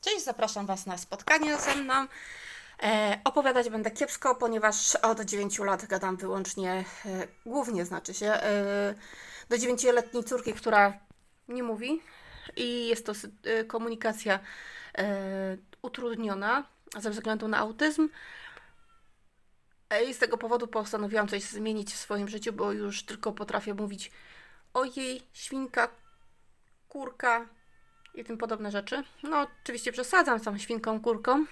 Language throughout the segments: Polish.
Cześć, zapraszam Was na spotkanie ze mną. E, opowiadać będę kiepsko, ponieważ od 9 lat gadam wyłącznie, e, głównie znaczy się, e, do 9-letniej córki, która nie mówi i jest to e, komunikacja e, utrudniona ze względu na autyzm. E, I z tego powodu postanowiłam coś zmienić w swoim życiu, bo już tylko potrafię mówić ojej, świnka, kurka, i tym podobne rzeczy. No, oczywiście przesadzam z tą świnką, kurką,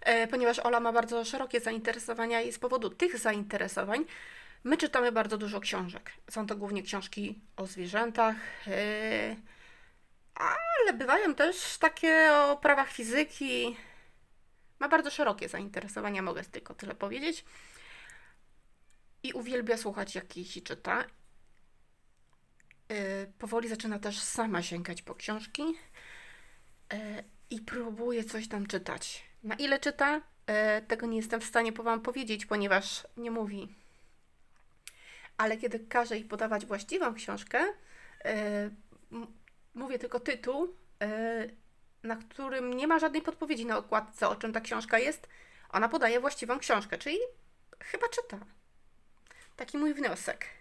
e, ponieważ Ola ma bardzo szerokie zainteresowania i z powodu tych zainteresowań my czytamy bardzo dużo książek. Są to głównie książki o zwierzętach, e, ale bywają też takie o prawach fizyki. Ma bardzo szerokie zainteresowania, mogę tylko tyle powiedzieć. I uwielbia słuchać, jak jej czyta. Y, powoli zaczyna też sama sięgać po książki y, i próbuje coś tam czytać. Na ile czyta, y, tego nie jestem w stanie po Wam powiedzieć, ponieważ nie mówi. Ale kiedy każę jej podawać właściwą książkę, mówię tylko tytuł, na którym nie ma żadnej podpowiedzi na okładce, o czym ta książka jest. Ona podaje właściwą książkę, czyli chyba czyta. Taki mój wniosek.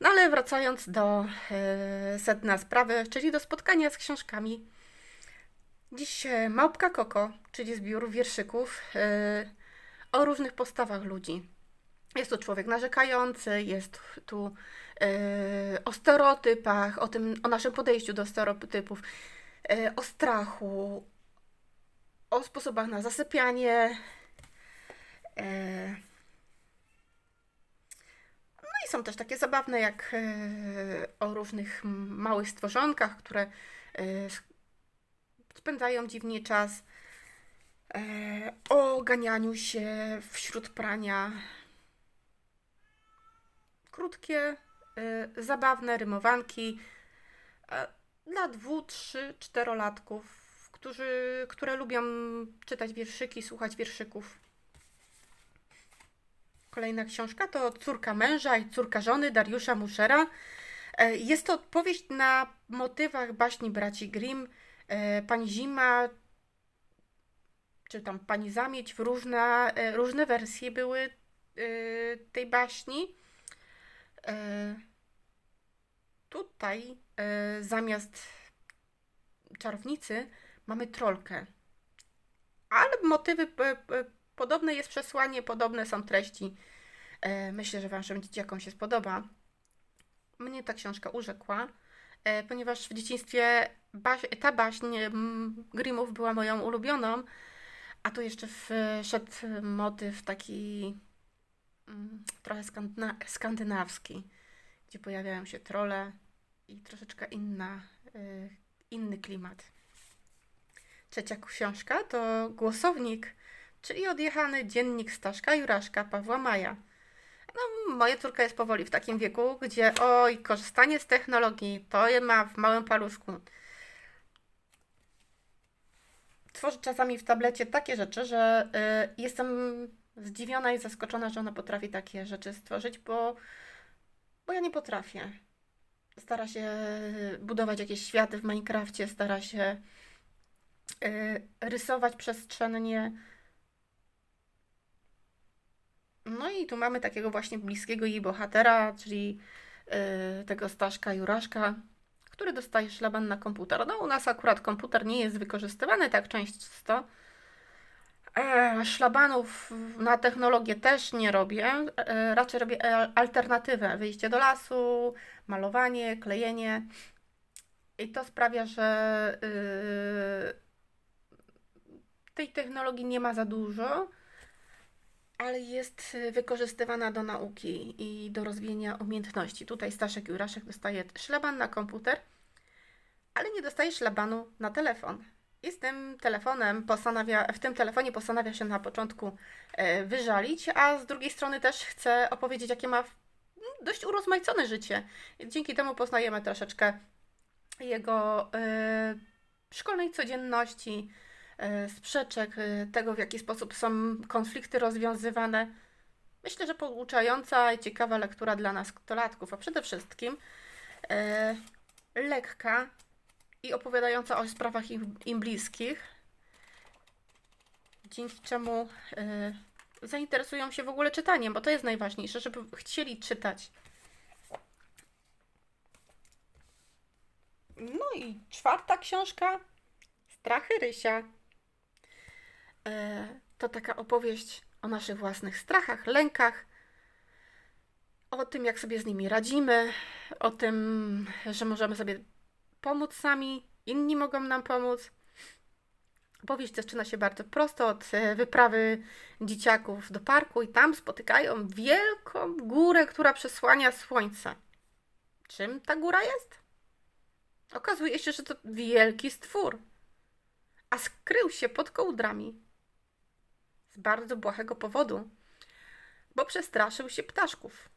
No ale wracając do e, sedna sprawy, czyli do spotkania z książkami. Dziś e, Małpka Koko, czyli zbiór wierszyków e, o różnych postawach ludzi. Jest to człowiek narzekający, jest tu o stereotypach, o tym, o naszym podejściu do stereotypów, o strachu, o sposobach na zasypianie. Są też takie zabawne, jak e, o różnych małych stworzonkach, które e, spędzają dziwnie czas, e, o ganianiu się wśród prania. Krótkie, zabawne rymowanki dla dwu, trzy, czterolatków, którzy, które lubią czytać wierszyki, słuchać wierszyków. Kolejna książka to Córka męża i córka żony Dariusza Muszera. E, Jest to powieść na motywach baśni braci Grimm. E, Pani Zima, czy tam Pani Zamieć, w różne, e, różne wersje były tej baśni. Tutaj zamiast czarownicy mamy trolkę. Ale motywy podobne jest przesłanie, podobne są treści. E, Myślę, że Waszym dzieciakom się spodoba. Mnie ta książka urzekła, e, ponieważ w dzieciństwie baś, ta baśń mm, Grimmów była moją ulubioną, a tu jeszcze wszedł motyw taki mm, trochę skandyna, skandynawski, gdzie pojawiają się trole i troszeczkę inna, y, inny klimat. Trzecia książka to Głosownik, czyli odjechany dziennik Staszka Juraszka Pawła Maja. No, moja córka jest powoli w takim wieku, gdzie oj, korzystanie z technologii to je ma w małym paluszku. Tworzy czasami w tablecie takie rzeczy, że y, jestem zdziwiona i zaskoczona, że ona potrafi takie rzeczy stworzyć, bo, bo ja nie potrafię. Stara się budować jakieś światy w Minecrafcie, stara się y, rysować przestrzennie. No i tu mamy takiego właśnie bliskiego jej bohatera, czyli y, tego Staszka Juraszka, który dostaje szlaban na komputer. No u nas akurat komputer nie jest wykorzystywany tak często. E, szlabanów na technologię też nie robię. E, raczej robię e, alternatywę. Wyjście do lasu, malowanie, klejenie. I to sprawia, że y, tej technologii nie ma za dużo, ale jest y, wykorzystywana do nauki i do rozwijania umiejętności. Tutaj Staszek Juraszek dostaje szlaban na komputer, ale nie dostaje szlabanu na telefon. I z tym telefonem postanawia, w tym telefonie postanawia się na początku e, wyżalić, a z drugiej strony też chce opowiedzieć, jakie ma dość urozmaicone życie. Dzięki temu poznajemy troszeczkę jego e, szkolnej codzienności, sprzeczek, e, tego w jaki sposób są konflikty rozwiązywane. Myślę, że pouczająca i ciekawa lektura dla nas, nastolatków, a przede wszystkim e, lekka i opowiadająca o sprawach im, im bliskich, dzięki czemu zainteresują się w ogóle czytaniem, bo to jest najważniejsze, żeby chcieli czytać. No i czwarta książka, Strachy Rysia. E, to taka opowieść o naszych własnych strachach, lękach, o tym, jak sobie z nimi radzimy, o tym, że możemy sobie pomóc sami, inni mogą nam pomóc. Opowieść zaczyna się bardzo prosto od e, wyprawy dzieciaków do parku i tam spotykają wielką górę, która przesłania słońce. Czym ta góra jest? Okazuje się, że to wielki stwór, a skrył się pod kołdrami. Z bardzo błahego powodu, bo przestraszył się ptaszków.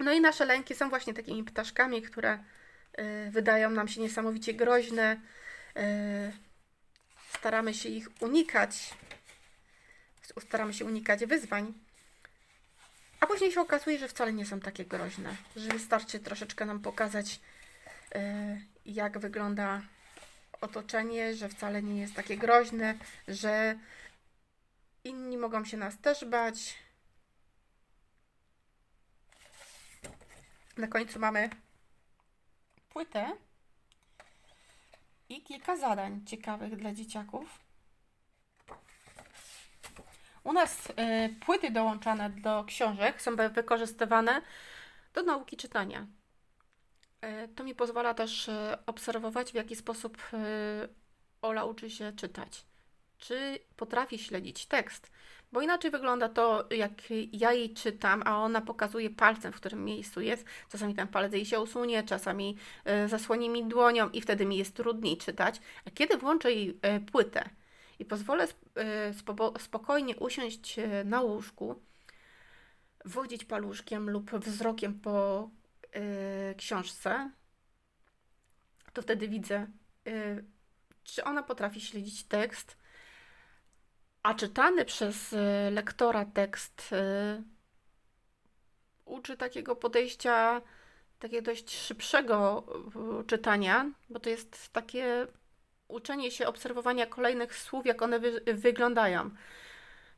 No i nasze lęki są właśnie takimi ptaszkami, które y, wydają nam się niesamowicie groźne. Y, staramy się ich unikać. Staramy się unikać wyzwań. A później się okazuje, że wcale nie są takie groźne. Że wystarczy troszeczkę nam pokazać, y, jak wygląda otoczenie, że wcale nie jest takie groźne, że inni mogą się nas też bać. Na końcu mamy płytę i kilka zadań ciekawych dla dzieciaków. U nas y, płyty dołączane do książek są wykorzystywane do nauki czytania. Y, to mi pozwala też y, obserwować, w jaki sposób y, Ola uczy się czytać. Czy potrafi śledzić tekst? Bo inaczej wygląda to, jak ja jej czytam, a ona pokazuje palcem, w którym miejscu jest. Czasami ten palec jej się usunie, czasami zasłoni mi dłonią i wtedy mi jest trudniej czytać. A kiedy włączę jej płytę i pozwolę sp spo spokojnie usiąść na łóżku, wodzić paluszkiem lub wzrokiem po książce, to wtedy widzę, y, czy ona potrafi śledzić tekst, a czytany przez y, lektora tekst y, uczy takiego podejścia, takiego dość szybszego y, czytania, bo to jest takie uczenie się obserwowania kolejnych słów, jak one wy wyglądają.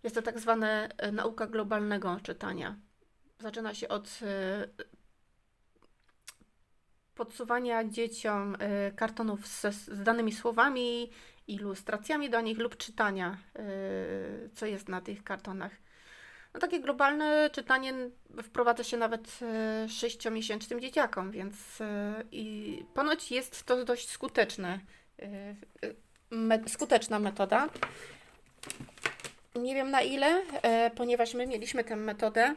Jest to tak zwane y, nauka globalnego czytania. Zaczyna się od y, podsuwania dzieciom y, kartonów z, z danymi słowami, ilustracjami do nich lub czytania, y, co jest na tych kartonach. No takie globalne czytanie wprowadza się nawet y, sześciomiesięcznym dzieciakom, więc i ponoć jest to dość skuteczne, skuteczna metoda. Nie wiem na ile, ponieważ my mieliśmy tę metodę,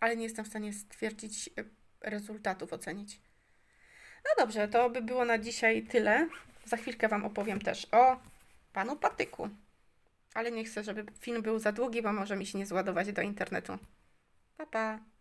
ale nie jestem w stanie stwierdzić rezultatów, ocenić. No dobrze, to by było na dzisiaj tyle. Za chwilkę Wam opowiem też o panu Patyku. Ale nie chcę, żeby film był za długi, bo może mi się nie zładować do internetu. Pa, pa.